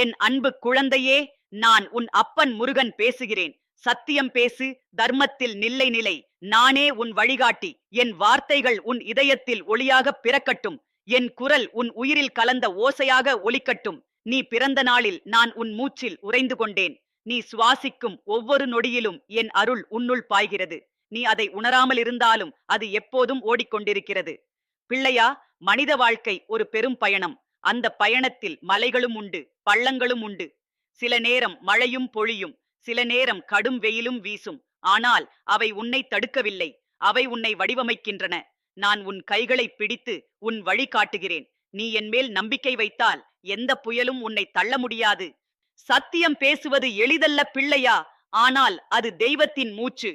என் அன்பு குழந்தையே நான் உன் அப்பன் முருகன் பேசுகிறேன். சத்தியம் பேசு தர்மத்தில் நில்லை நிலை. நானே உன் வழிகாட்டி. என் வார்த்தைகள் உன் இதயத்தில் ஒளியாக பிறக்கட்டும். என் குரல் உன் உயிரில் கலந்த ஓசையாக ஒலிக்கட்டும். நீ பிறந்த நாளில் நான் உன் மூச்சில் உறைந்து கொண்டேன். நீ சுவாசிக்கும் ஒவ்வொரு நொடியிலும் என் அருள் உன்னுள் பாய்கிறது. நீ அதை உணராமல் இருந்தாலும் அது எப்போதும் ஓடிக்கொண்டிருக்கிறது. பிள்ளையா மனித வாழ்க்கை ஒரு பெரும் பயணம். அந்த பயணத்தில் மலைகளும் உண்டு பள்ளங்களும் உண்டு. சில நேரம் மழையும் பொழியும் சில நேரம் கடும் வெயிலும் வீசும். ஆனால் அவை உன்னை தடுக்கவில்லை அவை உன்னை வடிவமைக்கின்றன. நான் உன் கைகளை பிடித்து உன் வழி காட்டுகிறேன். நீ என் மேல் நம்பிக்கை வைத்தால் எந்த புயலும் உன்னை தள்ள முடியாது. சத்தியம் பேசுவது எளிதல்ல பிள்ளையா? ஆனால் அது தெய்வத்தின் மூச்சு.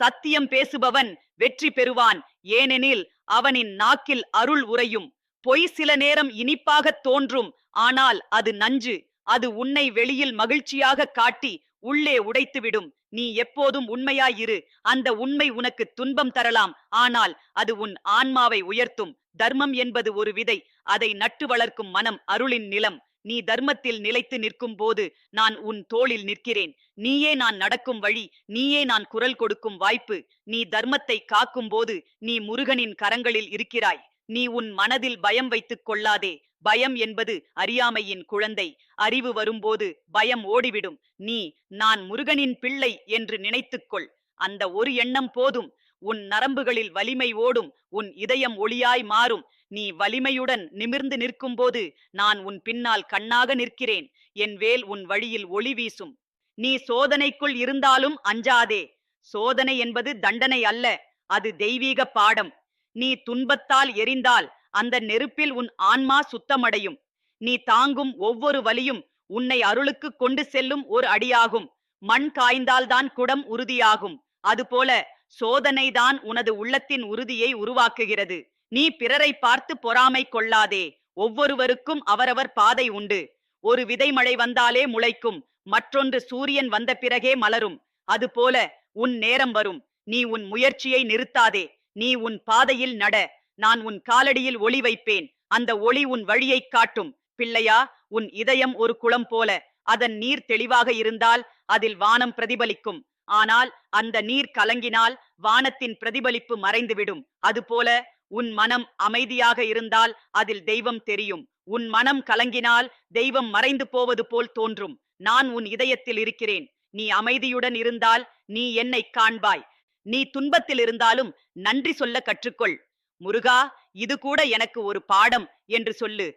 சத்தியம் பேசுபவன் வெற்றி பெறுவான். ஏனெனில் அவனின் நாக்கில் அருள் உறையும். பொய் சில நேரம் இனிப்பாகத் தோன்றும் ஆனால் அது நஞ்சு. அது உன்னை வெளியில் மகிழ்ச்சியாக காட்டி உள்ளே உடைத்துவிடும். நீ எப்போதும் உண்மையாயிரு. அந்த உண்மை உனக்கு துன்பம் தரலாம். ஆனால் அது உன் ஆன்மாவை உயர்த்தும். தர்மம் என்பது ஒரு விதை. அதை நட்டு வளர்க்கும் மனம் அருளின் நிலம். நீ தர்மத்தில் நிலைத்து நிற்கும் போது நான் உன் தோளில் நிற்கிறேன். நீயே நான் நடக்கும் வழி. நீயே நான் குரல் கொடுக்கும் வாய்ப்பு. நீ தர்மத்தை காக்கும் போது நீ முருகனின் கரங்களில் இருக்கிறாய். நீ உன் மனதில் பயம் வைத்துக் கொள்ளாதே. பயம் என்பது அறியாமையின் குழந்தை. அறிவு வரும்போது பயம் ஓடிவிடும். நீ நான் முருகனின் பிள்ளை என்று நினைத்துக்கொள் அந்த ஒரு எண்ணம் போதும். உன் நரம்புகளில் வலிமை ஓடும். உன் இதயம் ஒளியாய் மாறும். நீ வலிமையுடன் நிமிர்ந்து நிற்கும்போது நான் உன் பின்னால் கண்ணாக நிற்கிறேன். என் வேல் உன் வழியில் ஒளி வீசும். நீ சோதனைக்குள் இருந்தாலும் அஞ்சாதே. சோதனை என்பது தண்டனை அல்ல. அது தெய்வீக பாடம். நீ துன்பத்தால் எரிந்தால் அந்த நெருப்பில் உன் ஆன்மா சுத்தமடையும். நீ தாங்கும் ஒவ்வொரு வலியும் உன்னை அருளுக்கு கொண்டு செல்லும் ஒரு அடியாகும். மண் காய்ந்தால்தான் குடம் உறுதியாகும். அதுபோல சோதனைதான் உனது உள்ளத்தின் உறுதியை உருவாக்குகிறது. நீ பிறரை பார்த்து பொறாமை கொள்ளாதே. ஒவ்வொருவருக்கும் அவரவர் பாதை உண்டு. ஒரு விதை மழை வந்தாலே முளைக்கும். மற்றொன்று சூரியன் வந்த பிறகே மலரும். அதுபோல உன் நேரம் வரும். நீ உன் முயற்சியை நிறுத்தாதே. நீ உன் பாதையில் நட நான் உன் காலடியில் ஒளி வைப்பேன். அந்த ஒளி உன் வழியைக் காட்டும். பிள்ளையா உன் இதயம் ஒரு குளம் போல. அதன் நீர் தெளிவாக இருந்தால் அதில் வானம் பிரதிபலிக்கும். ஆனால் அந்த நீர் கலங்கினால் வானத்தின் பிரதிபலிப்பு மறைந்துவிடும். அதுபோல உன் மனம் அமைதியாக இருந்தால் அதில் தெய்வம் தெரியும். உன் மனம் கலங்கினால் தெய்வம் மறைந்து போவது போல் தோன்றும். நான் உன் இதயத்தில் இருக்கிறேன். நீ அமைதியுடன் இருந்தால் நீ என்னை காண்பாய். நீ துன்பத்தில் இருந்தாலும் நன்றி சொல்ல கற்றுக்கொள். முருகா இது கூட எனக்கு ஒரு பாடம் என்று சொல்லு.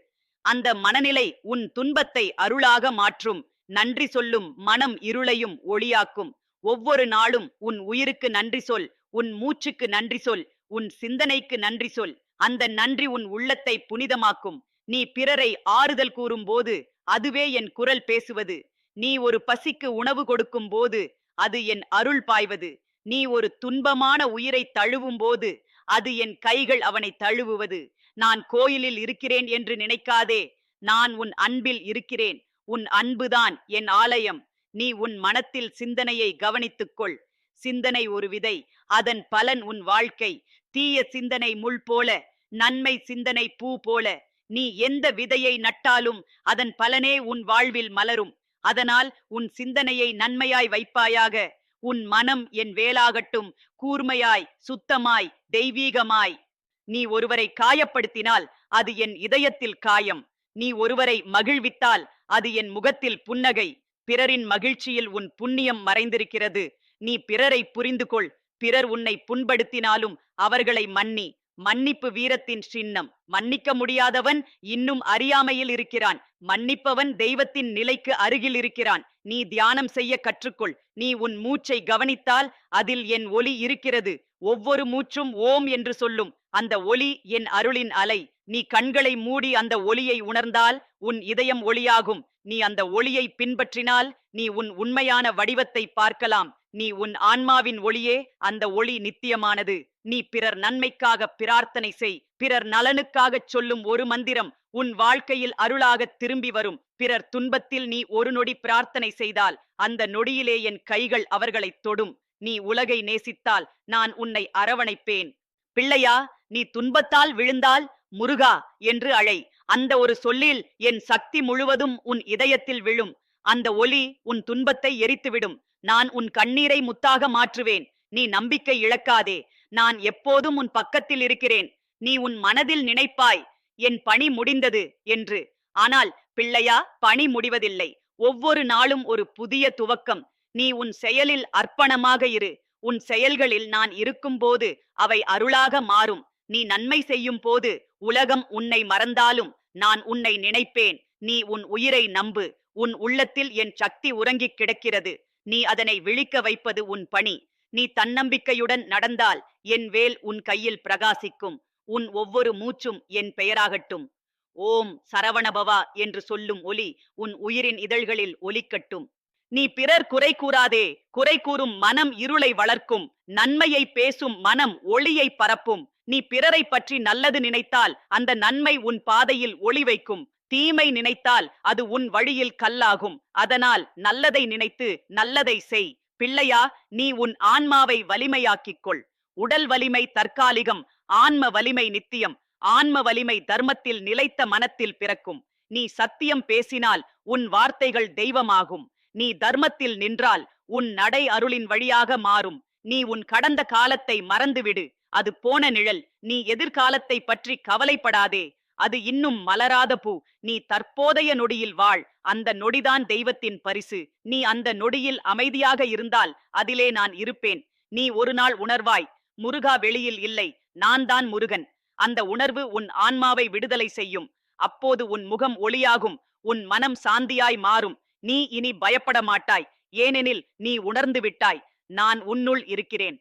அந்த மனநிலை உன் துன்பத்தை அருளாக மாற்றும். நன்றி சொல்லும் மனம் இருளையும் ஒளியாக்கும். ஒவ்வொரு நாளும் உன் உயிருக்கு நன்றி சொல் உன் மூச்சுக்கு நன்றி சொல் உன் சிந்தனைக்கு நன்றி சொல். அந்த நன்றி உன் உள்ளத்தை புனிதமாக்கும். நீ பிறரை ஆறுதல் கூறும் போது அதுவே என் குரல் பேசுவது. நீ ஒரு பசிக்கு உணவு கொடுக்கும் போது அது என் அருள் பாய்வது. நீ ஒரு துன்பமான உயிரை தழுவும் போது அது என் கைகள் அவனை தழுவுவது. நான் கோயிலில் இருக்கிறேன் என்று நினைக்காதே. நான் உன் அன்பில் இருக்கிறேன். உன் அன்புதான் என் ஆலயம். நீ உன் மனத்தில் சிந்தனையை கவனித்துக்கொள். சிந்தனை ஒரு விதை. அதன் பலன் உன் வாழ்க்கை. தீய சிந்தனை முள் போல நன்மை சிந்தனை பூ போல. நீ எந்த விதையை நட்டாலும் அதன் பலனே உன் வாழ்வில் மலரும். அதனால் உன் சிந்தனையை நன்மையாய் வைப்பாயாக. உன் மனம் என் வேலாகட்டும். கூர்மையாய் சுத்தமாய் தெய்வீகமாய். நீ ஒருவரை காயப்படுத்தினால் அது என் இதயத்தில் காயம். நீ ஒருவரை மகிழ்வித்தால் அது என் முகத்தில் புன்னகை. பிறரின் மகிழ்ச்சியில் உன் புண்ணியம் மறைந்திருக்கிறது. நீ பிறரை புரிந்து கொள் பிறர் உன்னை புண்படுத்தினாலும் அவர்களை மன்னி. மன்னிப்பு வீரத்தின் சின்னம். மன்னிக்க முடியாதவன் இன்னும் அறியாமையில் இருக்கிறான். மன்னிப்பவன் தெய்வத்தின் நிலைக்கு அருகில் இருக்கிறான். நீ தியானம் செய்ய கற்றுக்கொள். நீ உன் மூச்சை கவனித்தால் அதில் என் ஒலி இருக்கிறது. ஒவ்வொரு மூச்சும் ஓம் என்று சொல்லும். அந்த ஒலி என் அருளின் அலை. நீ கண்களை மூடி அந்த ஒலியை உணர்ந்தால் உன் இதயம் ஒளியாகும். நீ அந்த ஒளியை பின்பற்றினால் நீ உன் உண்மையான வடிவத்தை பார்க்கலாம். நீ உன் ஆன்மாவின் ஒளியே அந்த ஒளி நித்தியமானது. நீ பிறர் நன்மைக்காக பிரார்த்தனை செய். பிறர் நலனுக்காகச் சொல்லும் ஒரு மந்திரம் உன் வாழ்க்கையில் அருளாக திரும்பி வரும். பிறர் துன்பத்தில் நீ ஒரு நொடி பிரார்த்தனை செய்தால் அந்த நொடியிலே என் கைகள் அவர்களைத் தொடும். நீ உலகை நேசித்தால் நான் உன்னை அரவணைப்பேன். பிள்ளையா நீ துன்பத்தால் விழுந்தால் முருகா என்று அழை. அந்த ஒரு சொல்லில் என் சக்தி முழுவதும் உன் இதயத்தில் விழும். அந்த ஒலி உன் துன்பத்தை எரித்துவிடும். நான் உன் கண்ணீரை முத்தாக மாற்றுவேன். நீ நம்பிக்கை இழக்காதே. நான் எப்போதும் உன் பக்கத்தில் இருக்கிறேன். நீ உன் மனதில் நினைப்பாய் என் பணி முடிந்தது என்று. ஆனால் பிள்ளையா பணி முடிவதில்லை. ஒவ்வொரு நாளும் ஒரு புதிய துவக்கம். நீ உன் செயலில் அர்ப்பணமாக இரு. உன் செயல்களில் நான் இருக்கும்போது அவை அருளாக மாறும். நீ நன்மை செய்யும் போது உலகம் உன்னை மறந்தாலும் நான் உன்னை நினைப்பேன். நீ உன் உயிரை நம்பு. உன் உள்ளத்தில் என் சக்தி உறங்கிக் கிடக்கிறது. நீ அதனை விழிக்க வைப்பது உன் பணி. நீ தன்னம்பிக்கையுடன் நடந்தால் என் வேல் உன் கையில் பிரகாசிக்கும். உன் ஒவ்வொரு மூச்சும் என் பெயராகட்டும். ஓம் சரவணபவா என்று சொல்லும் ஒலி உன் உயிரின் இதழ்களில் ஒலிக்கட்டும். நீ பிறர் குறை கூறாதே குறை கூறும் மனம் இருளை வளர்க்கும். நன்மையை பேசும் மனம் ஒளியை பரப்பும். நீ பிறரை பற்றி நல்லது நினைத்தால் அந்த நன்மை உன் பாதையில் ஒளி வைக்கும். தீமை நினைத்தால் அது உன் வழியில் கல்லாகும். அதனால் நல்லதை நினைத்து நல்லதை செய். பிள்ளையா நீ உன் ஆன்மாவை வலிமையாக்கிக் கொள் உடல் வலிமை தற்காலிகம் ஆன்ம வலிமை நித்தியம். ஆன்ம வலிமை தர்மத்தில் நிலைத்த மனத்தில் பிறக்கும். நீ சத்தியம் பேசினால் உன் வார்த்தைகள் தெய்வமாகும். நீ தர்மத்தில் நின்றால் உன் நடை அருளின் வழியாக மாறும். நீ உன் கடந்த காலத்தை மறந்துவிடு. அது போன நிழல். நீ எதிர்காலத்தை பற்றி கவலைப்படாதே. அது இன்னும் மலராத பூ. நீ தற்போதைய நொடியில் வாழ். அந்த நொடிதான் தெய்வத்தின் பரிசு. நீ அந்த நொடியில் அமைதியாக இருந்தால் அதிலே நான் இருப்பேன். நீ ஒரு நாள் உணர்வாய். முருகா வெளியில் இல்லை. நான் தான் முருகன். அந்த உணர்வு உன் ஆன்மாவை விடுதலை செய்யும். அப்போது உன் முகம் ஒளியாகும். உன் மனம் சாந்தியாய் மாறும். நீ இனி பயப்பட மாட்டாய். ஏனெனில் நீ உணர்ந்து விட்டாய். நான் உன்னுள் இருக்கிறேன்.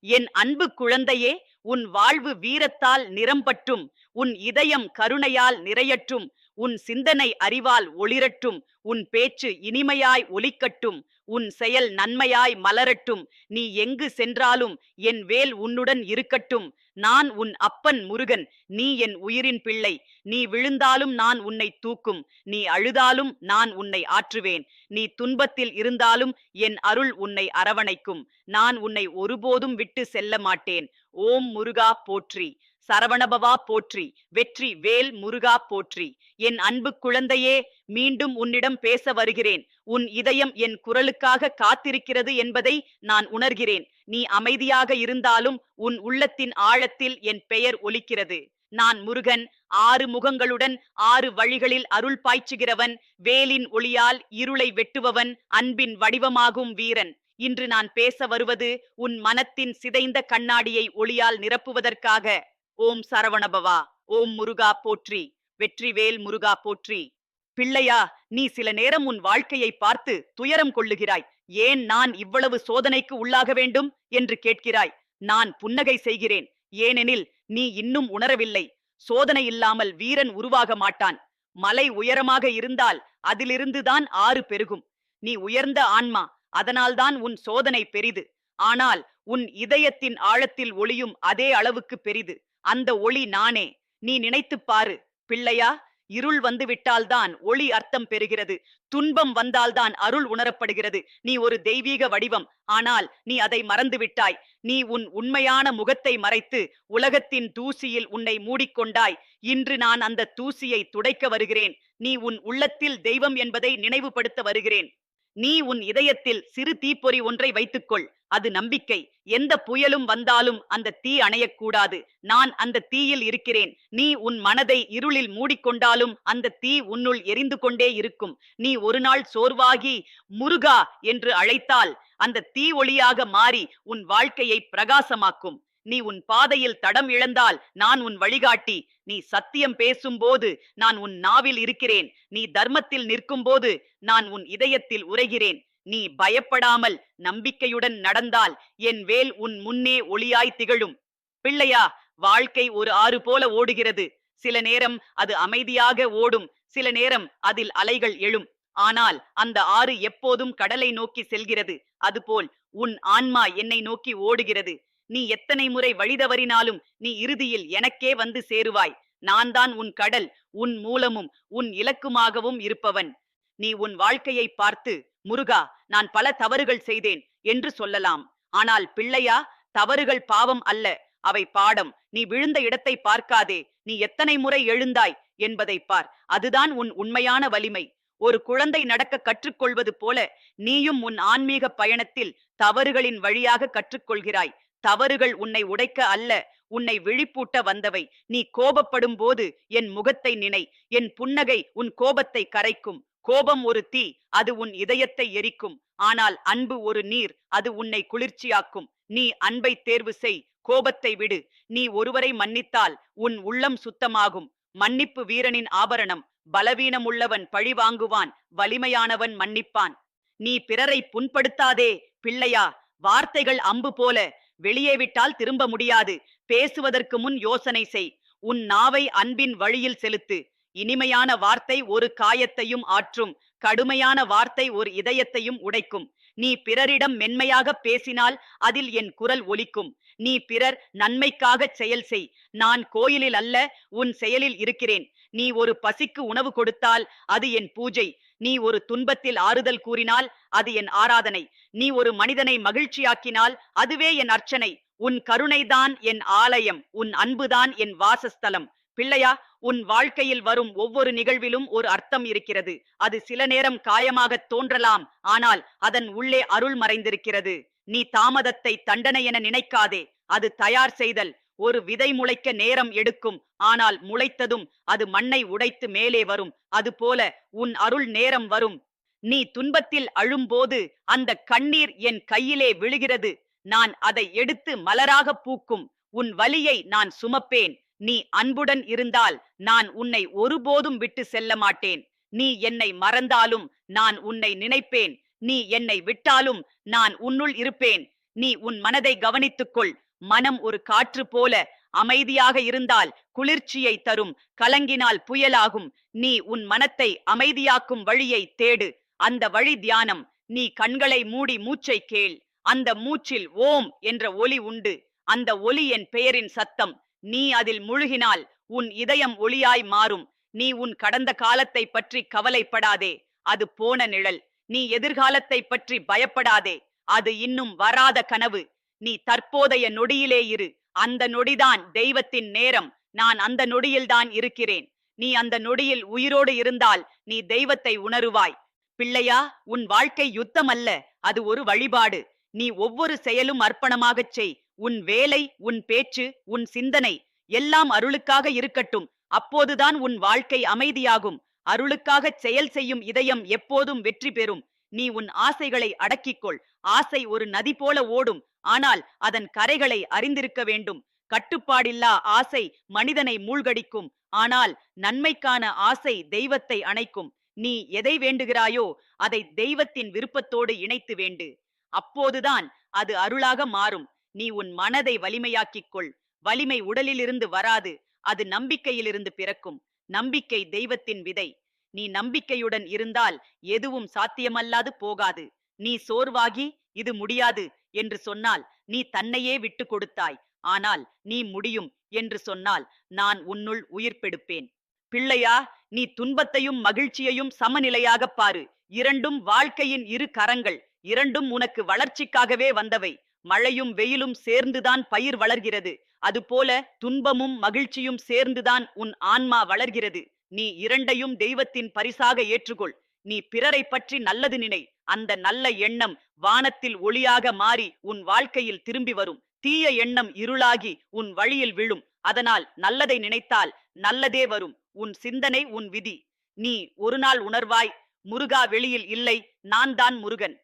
என் அன்பு குழந்தையே உன் வாழ்வு வீரத்தால் நிரம்பட்டும் உன் இதயம் கருணையால் நிறையட்டும் உன் சிந்தனை அறிவால் ஒளிரட்டும் உன் பேச்சு இனிமையாய் ஒலிக்கட்டும் உன் செயல் நன்மையாய் மலரட்டும். நீ எங்கு சென்றாலும் என் வேல் உன்னுடன் இருக்கட்டும். நான் உன் அப்பன் முருகன். நீ என் உயிரின் பிள்ளை. நீ விழுந்தாலும் நான் உன்னை தூக்கும். நீ அழுதாலும் நான் உன்னை ஆற்றுவேன். நீ துன்பத்தில் இருந்தாலும் என் அருள் உன்னை அரவணைக்கும். நான் உன்னை ஒருபோதும் விட்டு செல்ல மாட்டேன். ஓம் முருகா போற்றி. சரவணபவா போற்றி வெற்றி வேல் முருகா போற்றி. என் அன்பு குழந்தையே மீண்டும் உன்னிடம் பேச வருகிறேன். உன் இதயம் என் குரலுக்காக காத்திருக்கிறது என்பதை நான் உணர்கிறேன். நீ அமைதியாக இருந்தாலும் உன் உள்ளத்தின் ஆழத்தில் என் பெயர் ஒலிக்கிறது. நான் முருகன் ஆறு முகங்களுடன் ஆறு வழிகளில் அருள் பாய்ச்சுகிறவன் வேலின் ஒளியால் இருளை வெட்டுபவன் அன்பின் வடிவமாகும் வீரன். இன்று நான் பேச வருவது உன் மனத்தின் சிதைந்த கண்ணாடியை ஒளியால் நிரப்புவதற்காக. ஓம் சரவணபவா ஓம் முருகா போற்றி வெற்றிவேல் முருகா போற்றி. பிள்ளையா நீ சில நேரம் உன் வாழ்க்கையை பார்த்து துயரம் கொள்ளுகிறாய். ஏன் நான் இவ்வளவு சோதனைக்கு உள்ளாக வேண்டும்? என்று கேட்கிறாய். நான் புன்னகை செய்கிறேன். ஏனெனில் நீ இன்னும் உணரவில்லை. சோதனை இல்லாமல் வீரன் உருவாக மாட்டான். மலை உயரமாக இருந்தால் அதிலிருந்துதான் ஆறு பெருகும். நீ உயர்ந்த ஆன்மா அதனால்தான் உன் சோதனை பெரிது. ஆனால் உன் இதயத்தின் ஆழத்தில் ஒளியும் அதே அளவுக்கு பெரிது. அந்த ஒளி நானே. நீ நினைத்துப் பாரு. பிள்ளையா இருள் வந்து விட்டால்தான் ஒளி அர்த்தம் பெறுகிறது. துன்பம் வந்தால்தான் அருள் உணரப்படுகிறது. நீ ஒரு தெய்வீக வடிவம். ஆனால் நீ அதை மறந்து விட்டாய் நீ உன் உண்மையான முகத்தை மறைத்து உலகத்தின் தூசியில் உன்னை மூடிக்கொண்டாய். இன்று நான் அந்த தூசியை துடைக்க வருகிறேன். நீ உன் உள்ளத்தில் தெய்வம் என்பதை நினைவுபடுத்த வருகிறேன். நீ உன் இதயத்தில் சிறு தீப்பொறி ஒன்றை வைத்துக்கொள். அது நம்பிக்கை. எந்த புயலும் வந்தாலும் அந்த தீ அணையக்கூடாது. நான் அந்த தீயில் இருக்கிறேன். நீ உன் மனதை இருளில் மூடிக்கொண்டாலும் அந்த தீ உன்னுள் எரிந்து கொண்டே இருக்கும். நீ ஒரு நாள் சோர்வாகி முருகா என்று அழைத்தால் அந்த தீ ஒளியாக மாறி உன் வாழ்க்கையை பிரகாசமாக்கும். நீ உன் பாதையில் தடம் இழந்தால் நான் உன் வழிகாட்டி. நீ சத்தியம் பேசும்போது நான் உன் நாவில் இருக்கிறேன். நீ தர்மத்தில் நிற்கும்போது நான் உன் இதயத்தில் உரைகிறேன் நீ பயப்படாமல் நம்பிக்கையுடன் நடந்தால் என் வேல் உன் முன்னே ஒளியாய் திகழும். பிள்ளையா வாழ்க்கை ஒரு ஆறு போல ஓடுகிறது. சில நேரம் அது அமைதியாக ஓடும். சில நேரம் அதில் அலைகள் எழும். ஆனால் அந்த ஆறு எப்போதும் கடலை நோக்கி செல்கிறது. அதுபோல் உன் ஆன்மா என்னை நோக்கி ஓடுகிறது. நீ எத்தனை முறை வழிதவறினாலும் நீ இறுதியில் எனக்கே வந்து சேருவாய். நான் தான் உன் கடல் உன் மூலமும் உன் இலக்குமாகவும் இருப்பவன். நீ உன் வாழ்க்கையை பார்த்து முருகா நான் பல தவறுகள் செய்தேன் என்று சொல்லலாம். ஆனால் பிள்ளையா தவறுகள் பாவம் அல்ல அவை பாடம். நீ விழுந்த இடத்தை பார்க்காதே நீ எத்தனை முறை எழுந்தாய் என்பதை பார். அதுதான் உன் உண்மையான வலிமை. ஒரு குழந்தை நடக்க கற்றுக்கொள்வது போல நீயும் உன் ஆன்மீக பயணத்தில் தவறுகளின் வழியாக கற்றுக்கொள்கிறாய். தவறுகள் உன்னை உடைக்க அல்ல உன்னை விழிப்பூட்ட வந்தவை. நீ கோபப்படும் போது என் முகத்தை நினை என் புன்னகை உன் கோபத்தை கரைக்கும். கோபம் ஒரு தீ அது உன் இதயத்தை எரிக்கும். ஆனால் அன்பு ஒரு நீர் அது உன்னை குளிர்ச்சியாக்கும். நீ அன்பை தேர்வு செய் கோபத்தை விடு. நீ ஒருவரை மன்னித்தால் உன் உள்ளம் சுத்தமாகும். மன்னிப்பு வீரனின் ஆபரணம் பலவீனமுள்ளவன் பழி வாங்குவான் வலிமையானவன் மன்னிப்பான். நீ பிறரை புண்படுத்தாதே பிள்ளையா. வார்த்தைகள் அம்பு போல வெளியே விட்டால் திரும்ப முடியாது. பேசுவதற்கு முன் யோசனை செய். உன் நாவை அன்பின் வழியில் செலுத்து. இனிமையான வார்த்தை ஒரு காயத்தையும் ஆற்றும். கடுமையான வார்த்தை ஒரு இதயத்தையும் உடைக்கும். நீ பிறரிடம் மென்மையாக பேசினால் அதில் என் குரல் ஒலிக்கும். நீ பிறர் நன்மைக்காகச் செயல் செய். நான் கோயிலில் அல்ல உன் செயலில் இருக்கிறேன். நீ ஒரு பசிக்கு உணவு கொடுத்தால் அது என் பூஜை. நீ ஒரு துன்பத்தில் ஆறுதல் கூறினால் அது என் ஆராதனை. நீ ஒரு மனிதனை மகிழ்ச்சியாக்கினால் அதுவே என் அர்ச்சனை. உன் கருணைதான் என் ஆலயம். உன் அன்புதான் என் வாசஸ்தலம். பிள்ளையா உன் வாழ்க்கையில் வரும் ஒவ்வொரு நிகழ்விலும் ஒரு அர்த்தம் இருக்கிறது. அது சில நேரம் காயமாக தோன்றலாம். ஆனால் அதன் உள்ளே அருள் மறைந்திருக்கிறது. நீ தாமதத்தை தண்டனை என நினைக்காதே. அது தயார் செய்தல். ஒரு விதை முளைக்க நேரம் எடுக்கும். ஆனால் முளைத்ததும் அது மண்ணை உடைத்து மேலே வரும். அதுபோல உன் அருள் நேரம் வரும். நீ துன்பத்தில் அழும்போது அந்த கண்ணீர் என் கையிலே விழுகிறது. நான் அதை எடுத்து மலராக பூக்கும். உன் வலியை நான் சுமப்பேன். நீ அன்புடன் இருந்தால் நான் உன்னை ஒருபோதும் விட்டு செல்ல மாட்டேன். நீ என்னை மறந்தாலும் நான் உன்னை நினைப்பேன். நீ என்னை விட்டாலும் நான் உன்னுள் இருப்பேன். நீ உன் மனதை கவனித்துக்கொள். மனம் ஒரு காற்று போல அமைதியாக இருந்தால் குளிர்ச்சியை தரும் கலங்கினால் புயலாகும். நீ உன் மனத்தை அமைதியாக்கும் வழியை தேடு. அந்த வழி தியானம். நீ கண்களை மூடி மூச்சை கேள். அந்த மூச்சில் ஓம் என்ற ஒலி உண்டு. அந்த ஒலி என் பெயரின் சத்தம். நீ அதில் முழுகினால் உன் இதயம் ஒளியாய் மாறும். நீ உன் கடந்த காலத்தை பற்றி கவலைப்படாதே. அது போன நிழல். நீ எதிர்காலத்தை பற்றி பயப்படாதே. அது இன்னும் வராத கனவு. நீ தற்போதைய நொடியிலே இரு. அந்த நொடிதான் தெய்வத்தின் நேரம். நான் அந்த நொடியில்தான் இருக்கிறேன். நீ அந்த நொடியில் உயிரோடு இருந்தால் நீ தெய்வத்தை உணருவாய். பிள்ளையா உன் வாழ்க்கை யுத்தம் அல்ல அது ஒரு வழிபாடு. நீ ஒவ்வொரு செயலும் அர்ப்பணமாகச் செய். உன் வேலை உன் பேச்சு உன் சிந்தனை எல்லாம் அருளுக்காக இருக்கட்டும். அப்போதுதான் உன் வாழ்க்கை அமைதியாகும். அருளுக்காகச் செயல் செய்யும் இதயம் எப்போதும் வெற்றி பெறும். நீ உன் ஆசைகளை அடக்கிக்கொள். ஆசை ஒரு நதி போல ஓடும். ஆனால் அதன் கரைகளை அறிந்திருக்க வேண்டும். கட்டுப்பாடில்லா ஆசை மனிதனை மூழ்கடிக்கும். ஆனால் நன்மைக்கான ஆசை தெய்வத்தை அணைக்கும். நீ எதை வேண்டுகிறாயோ அதை தெய்வத்தின் விருப்பத்தோடு இணைத்து வேண்டு. அப்போதுதான் அது அருளாக மாறும். நீ உன் மனதை வலிமையாக்கிக் கொள். வலிமை உடலிலிருந்து வராது. அது நம்பிக்கையிலிருந்து பிறக்கும். நம்பிக்கை தெய்வத்தின் விதை. நீ நம்பிக்கையுடன் இருந்தால் எதுவும் சாத்தியமல்லாது போகாது. நீ சோர்வாகி இது முடியாது என்று சொன்னால் நீ தன்னையே விட்டு கொடுத்தாய். ஆனால் நீ முடியும் என்று சொன்னால் நான் உன்னுள் உயிர் பெடுப்பேன். பிள்ளையா நீ துன்பத்தையும் மகிழ்ச்சியையும் சமநிலையாக பாரு. இரண்டும் வாழ்க்கையின் இரு கரங்கள். இரண்டும் உனக்கு வளர்ச்சிக்காகவே வந்தவை. மழையும் வெயிலும் சேர்ந்துதான் பயிர் வளர்கிறது. அதுபோல துன்பமும் மகிழ்ச்சியும் சேர்ந்துதான் உன் ஆன்மா வளர்கிறது. நீ இரண்டையும் தெய்வத்தின் பரிசாக ஏற்றுக்கொள். நீ பிறரை பற்றி நல்லது நினை. அந்த நல்ல எண்ணம் வானத்தில் ஒளியாக மாறி உன் வாழ்க்கையில் திரும்பி வரும். தீய எண்ணம் இருளாகி உன் வழியில் விழும். அதனால் நல்லதை நினைத்தால் நல்லதே வரும். உன் சிந்தனை உன் விதி. நீ ஒரு நாள் உணர்வாய் முருகா வெளியில் இல்லை நான் தான் முருகன்.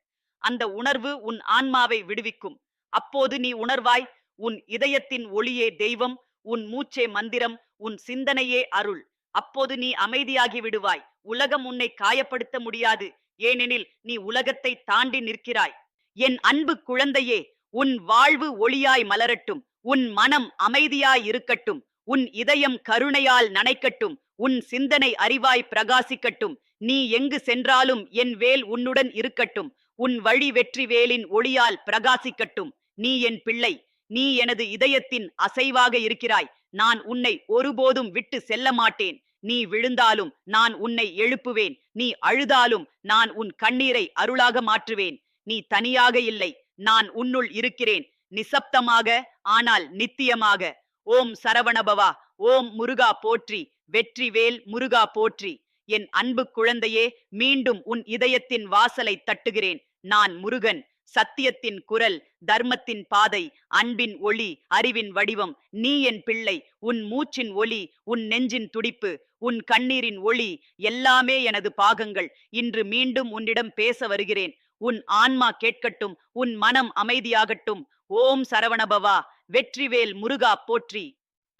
அந்த உணர்வு உன் ஆன்மாவை விடுவிக்கும். அப்போது நீ உணர்வாய் உன் இதயத்தின் ஒளியே தெய்வம் உன் மூச்சே மந்திரம் உன் சிந்தனையே அருள். அப்போது நீ அமைதியாகி விடுவாய். உலகம் உன்னை காயப்படுத்த முடியாது. ஏனெனில் நீ உலகத்தை தாண்டி நிற்கிறாய். என் அன்பு குழந்தையே உன் வாழ்வு ஒளியாய் மலரட்டும். உன் மனம் அமைதியாய் இருக்கட்டும். உன் இதயம் கருணையால் நனைக்கட்டும். உன் சிந்தனை அறிவாய் பிரகாசிக்கட்டும். நீ எங்கு சென்றாலும் என் வேல் உன்னுடன் இருக்கட்டும். உன் வழி வெற்றி வேலின் ஒளியால் பிரகாசிக்கட்டும். நீ என் பிள்ளை. நீ எனது இதயத்தின் அசைவாக இருக்கிறாய். நான் உன்னை ஒருபோதும் விட்டு செல்ல மாட்டேன். நீ விழுந்தாலும் நான் உன்னை எழுப்புவேன். நீ அழுதாலும் நான் உன் கண்ணீரை அருளாக மாற்றுவேன். நீ தனியாக இல்லை நான் உன்னுள் இருக்கிறேன். நிசப்தமாக ஆனால் நித்தியமாக. ஓம் சரவணபவா ஓம் முருகா போற்றி வெற்றிவேல் முருகா போற்றி. என் அன்பு குழந்தையே மீண்டும் உன் இதயத்தின் வாசலை தட்டுகிறேன். நான் முருகன். சத்தியத்தின் குரல் தர்மத்தின் பாதை அன்பின் ஒளி அறிவின் வடிவம் நீ என் பிள்ளை உன் மூச்சின் ஒளி உன் நெஞ்சின் துடிப்பு உன் கண்ணீரின் ஒளி எல்லாமே எனது பாகங்கள். இன்று மீண்டும் உன்னிடம் பேச வருகிறேன். உன் ஆன்மா கேட்கட்டும் உன் மனம் அமைதியாகட்டும். ஓம் சரவணபவா வெற்றிவேல் முருகா போற்றி.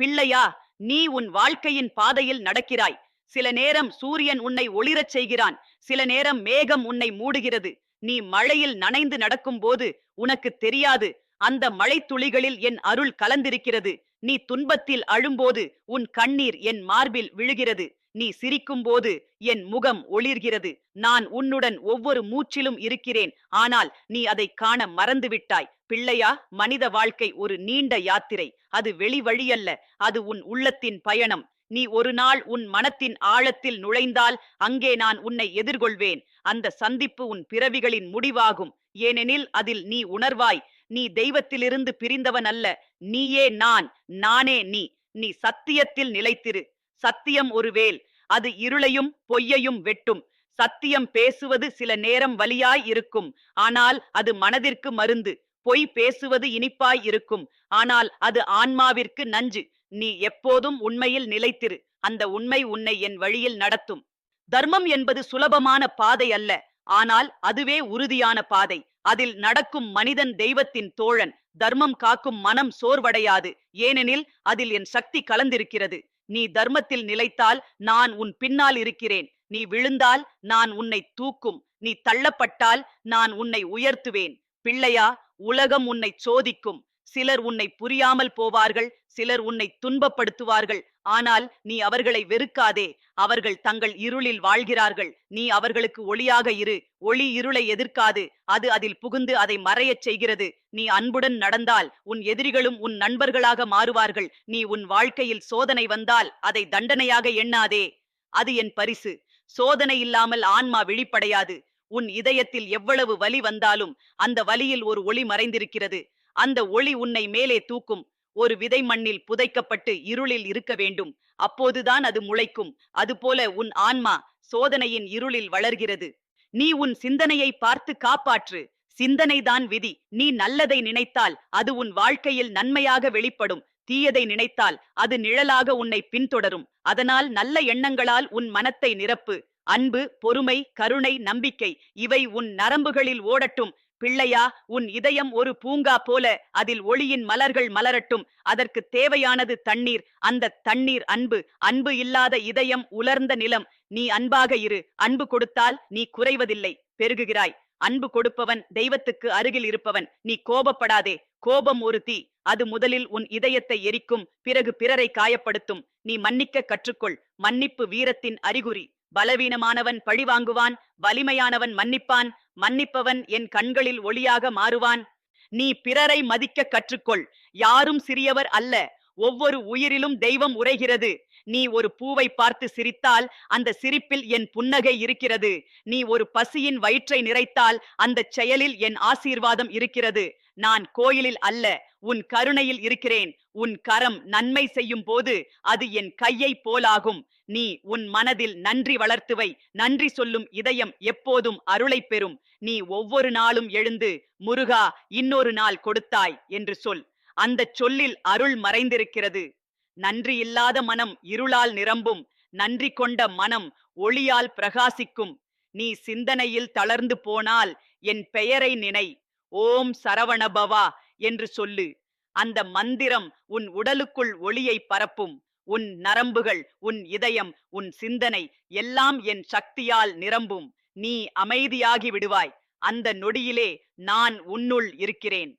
பிள்ளையா நீ உன் வாழ்க்கையின் பாதையில் நடக்கிறாய். சில நேரம் சூரியன் உன்னை ஒளிரச் செய்கிறான். சில நேரம் மேகம் உன்னை மூடுகிறது. நீ மழையில் நனைந்து நடக்கும் போது உனக்கு தெரியாது. அந்த மழைத்துளிகளில் என் அருள் கலந்திருக்கிறது. நீ துன்பத்தில் அழும்போது உன் கண்ணீர் என் மார்பில் விழுகிறது. நீ சிரிக்கும்போது என் முகம் ஒளிர்கிறது. நான் உன்னுடன் ஒவ்வொரு மூச்சிலும் இருக்கிறேன். ஆனால் நீ அதை காண மறந்துவிட்டாய். பிள்ளையா மனித வாழ்க்கை ஒரு நீண்ட யாத்திரை. அது வெளி வழியல்ல. அது உன் உள்ளத்தின் பயணம். நீ ஒரு நாள் உன் மனத்தின் ஆழத்தில் நுழைந்தால் அங்கே நான் உன்னை எதிர்கொள்வேன். அந்த சந்திப்பு உன் பிறவிகளின் முடிவாகும். ஏனெனில் அதில் நீ உணர்வாய். நீ தெய்வத்திலிருந்து பிரிந்தவன் அல்ல நீயே நான். நானே நீ. நீ சத்தியத்தில் நிலைத்திரு. சத்தியம் ஒரு வேல். அது இருளையும் பொய்யையும் வெட்டும். சத்தியம் பேசுவது சில நேரம் வலியாய் இருக்கும். ஆனால் அது மனதிற்கு மருந்து. பொய் பேசுவது இனிப்பாய் இருக்கும். ஆனால் அது ஆன்மாவிற்கு நஞ்சு. நீ எப்போதும் உண்மையில் நிலைத்திரு. அந்த உண்மை உன்னை என் வழியில் நடத்தும். தர்மம் என்பது சுலபமான பாதை அல்ல. ஆனால் அதுவே உறுதியான பாதை. அதில் நடக்கும் மனிதன் தெய்வத்தின் தோழன். தர்மம் காக்கும் மனம் சோர்வடையாது. ஏனெனில் அதில் என் சக்தி கலந்திருக்கிறது. நீ தர்மத்தில் நிலைத்தால் நான் உன் பின்னால் இருக்கிறேன். நீ விழுந்தால் நான் உன்னை தூக்கும். நீ தள்ளப்பட்டால் நான் உன்னை உயர்த்துவேன். பிள்ளையா உலகம் உன்னை சோதிக்கும். சிலர் உன்னை புரியாமல் போவார்கள். சிலர் உன்னை துன்பப்படுத்துவார்கள். ஆனால் நீ அவர்களை வெறுக்காதே. அவர்கள் தங்கள் இருளில் வாழ்கிறார்கள். நீ அவர்களுக்கு ஒளியாக இரு. ஒளி இருளை எதிர்க்காது. அது அதில் புகுந்து அதை மறையச் செய்கிறது. நீ அன்புடன் நடந்தால் உன் எதிரிகளும் உன் நண்பர்களாக மாறுவார்கள். நீ உன் வாழ்க்கையில் சோதனை வந்தால் அதை தண்டனையாக எண்ணாதே. அது என் பரிசு. சோதனை இல்லாமல் ஆன்மா விழிப்படையாது. உன் இதயத்தில் எவ்வளவு வலி வந்தாலும் அந்த வலியில் ஒரு ஒளி மறைந்திருக்கிறது. அந்த ஒளி உன்னை மேலே தூக்கும். ஒரு விதை மண்ணில் புதைக்கப்பட்டு இருளில் இருக்க வேண்டும். அப்போதுதான் அது முளைக்கும். அதுபோல உன் ஆன்மா சோதனையின் இருளில் வளர்கிறது. நீ உன் சிந்தனையை பார்த்து காப்பாற்று. சிந்தனைதான் விதி. நீ நல்லதை நினைத்தால் அது உன் வாழ்க்கையில் நன்மையாக வெளிப்படும். தீயதை நினைத்தால் அது நிழலாக உன்னை பின்தொடரும். அதனால் நல்ல எண்ணங்களால் உன் மனத்தை நிரப்பு. அன்பு பொறுமை கருணை நம்பிக்கை இவை உன் நரம்புகளில் ஓடட்டும். பிள்ளையா உன் இதயம் ஒரு பூங்கா போல அதில் ஒளியின் மலர்கள் மலரட்டும். அதற்கு தேவையானது தண்ணீர். அந்த தண்ணீர் அன்பு. அன்பு இல்லாத இதயம் உலர்ந்த நிலம். நீ அன்பாக இரு. அன்பு கொடுத்தால் நீ குறைவதில்லை. பெருகுகிறாய். அன்பு கொடுப்பவன் தெய்வத்துக்கு அருகில் இருப்பவன். நீ கோபப்படாதே. கோபம் ஒரு தீ. அது முதலில் உன் இதயத்தை எரிக்கும். பிறகு பிறரை காயப்படுத்தும். நீ மன்னிக்க கற்றுக்கொள். மன்னிப்பு வீரத்தின் அறிகுறி. பலவீனமானவன் பழி வாங்குவான் வலிமையானவன் மன்னிப்பான். மன்னிப்பவன் என் கண்களில் ஒளியாக மாறுவான். நீ பிறரை மதிக்க கற்றுக்கொள். யாரும் சிறியவர் அல்ல. ஒவ்வொரு உயிரிலும் தெய்வம் உரைகிறது நீ ஒரு பூவை பார்த்து சிரித்தால் அந்த சிரிப்பில் என் புன்னகை இருக்கிறது. நீ ஒரு பசியின் வயிற்றை நிறைத்தால் அந்த செயலில் என் ஆசீர்வாதம் இருக்கிறது. நான் கோயிலில் அல்ல. உன் கருணையில் இருக்கிறேன். உன் கரம் நன்மை செய்யும் போது அது என் கையை போலாகும். நீ உன் மனதில் நன்றி வளர்த்துவை. நன்றி சொல்லும் இதயம் எப்போதும் அருளை பெறும். நீ ஒவ்வொரு நாளும் எழுந்து முருகா இன்னொரு நாள் கொடுத்தாய் என்று சொல். அந்த சொல்லில் அருள் மறைந்திருக்கிறது. நன்றி இல்லாத மனம் இருளால் நிரம்பும். நன்றி கொண்ட மனம் ஒளியால் பிரகாசிக்கும். நீ சிந்தனையில் தளர்ந்து போனால் என் பெயரை நினை. ஓம் சரவணபவா. என்று சொல்லு. அந்த மந்திரம் உன் உடலுக்குள் ஒளியை பரப்பும். உன் நரம்புகள் உன் இதயம் உன் சிந்தனை எல்லாம் என் சக்தியால் நிரம்பும். நீ அமைதியாகி விடுவாய். அந்த நொடியிலே நான் உன்னுள் இருக்கிறேன்.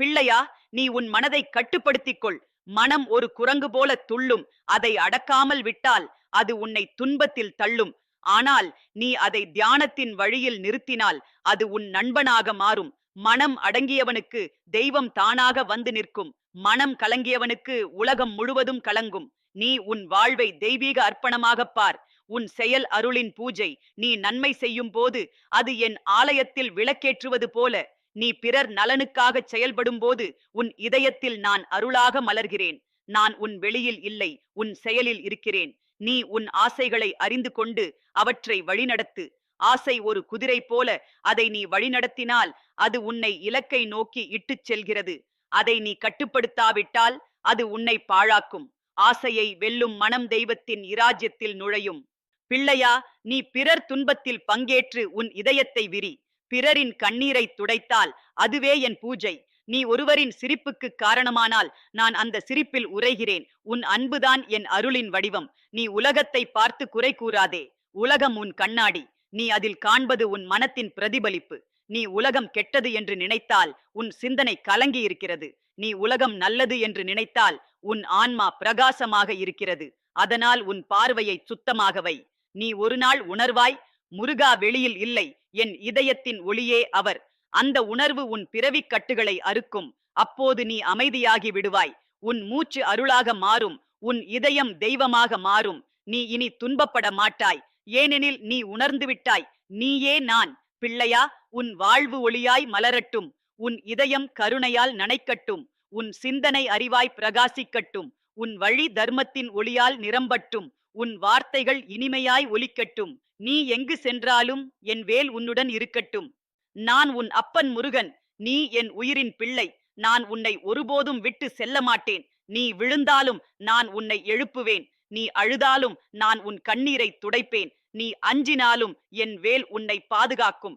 பிள்ளையா நீ உன் மனதை கட்டுப்படுத்திக் கொள் மனம் ஒரு குரங்கு போல துள்ளும். அதை அடக்காமல் விட்டால் அது உன்னை துன்பத்தில் தள்ளும். ஆனால் நீ அதை தியானத்தின் வழியில் நிறுத்தினால் அது உன் நண்பனாக மாறும். மனம் அடங்கியவனுக்கு தெய்வம் தானாக வந்து நிற்கும். மனம் கலங்கியவனுக்கு உலகம் முழுவதும் கலங்கும். நீ உன் வாழ்வை தெய்வீக அர்ப்பணமாகப் பார். உன் செயல் அருளின் பூஜை நீ நன்மை செய்யும் போது அது என் ஆலயத்தில் விளக்கேற்றுவது போல. நீ பிறர் நலனுக்காக செயல்படும் போது உன் இதயத்தில் நான் அருளாக மலர்கிறேன். நான் உன் வெளியில் இல்லை உன் செயலில் இருக்கிறேன். நீ உன் ஆசைகளை அறிந்து கொண்டு அவற்றை வழிநடத்து. ஆசை ஒரு குதிரை போல அதை நீ வழிநடத்தினால் அது உன்னை இலக்கை நோக்கி இட்டுச் செல்கிறது. அதை நீ கட்டுப்படுத்தாவிட்டால் அது உன்னை பாழாக்கும். ஆசையை வெல்லும் மனம் தெய்வத்தின் இராஜ்யத்தில் நுழையும். பிள்ளையா நீ பிறர் துன்பத்தில் பங்கேற்று உன் இதயத்தை விரி. பிறரின் கண்ணீரை துடைத்தால் அதுவே என் பூஜை. நீ ஒருவரின் சிரிப்புக்கு காரணமானால் நான் அந்த சிரிப்பில் உரைகிறேன் உன் அன்புதான் என் அருளின் வடிவம். நீ உலகத்தை பார்த்து குறை கூறாதே. உலகம் உன் கண்ணாடி. நீ அதில் காண்பது உன் மனத்தின் பிரதிபலிப்பு. நீ உலகம் கெட்டது என்று நினைத்தால் உன் சிந்தனை கலங்கி இருக்கிறது நீ உலகம் நல்லது என்று நினைத்தால் உன் ஆன்மா பிரகாசமாக இருக்கிறது. அதனால் உன் பார்வையை சுத்தமாகவை நீ ஒரு நாள் உணர்வாய் முருகா வெளியில் இல்லை என் இதயத்தின் ஒளியே அவர். அந்த உணர்வு உன் பிறவிக் கட்டுகளை அறுக்கும். அப்போது நீ அமைதியாகி விடுவாய். உன் மூச்சு அருளாக மாறும். உன் இதயம் தெய்வமாக மாறும். நீ இனி துன்பப்பட மாட்டாய். ஏனெனில் நீ உணர்ந்து விட்டாய். நீயே நான். பிள்ளையா உன் வாழ்வு ஒளியாய் மலரட்டும். உன் இதயம் கருணையால் நனைக்கட்டும். உன் சிந்தனை அறிவாய் பிரகாசிக்கட்டும். உன் வழி தர்மத்தின் ஒளியால் நிரம்பட்டும். உன் வார்த்தைகள் இனிமையாய் ஒலிக்கட்டும். நீ எங்கு சென்றாலும் என் வேல் உன்னுடன் இருக்கட்டும். நான் உன் அப்பன் முருகன். நீ என் உயிரின் பிள்ளை. நான் உன்னை ஒருபோதும் விட்டு செல்ல மாட்டேன். நீ விழுந்தாலும் நான் உன்னை எழுப்புவேன். நீ அழுதாலும் நான் உன் கண்ணீரை துடைப்பேன். நீ அஞ்சினாலும் என் வேல் உன்னை பாதுகாக்கும்.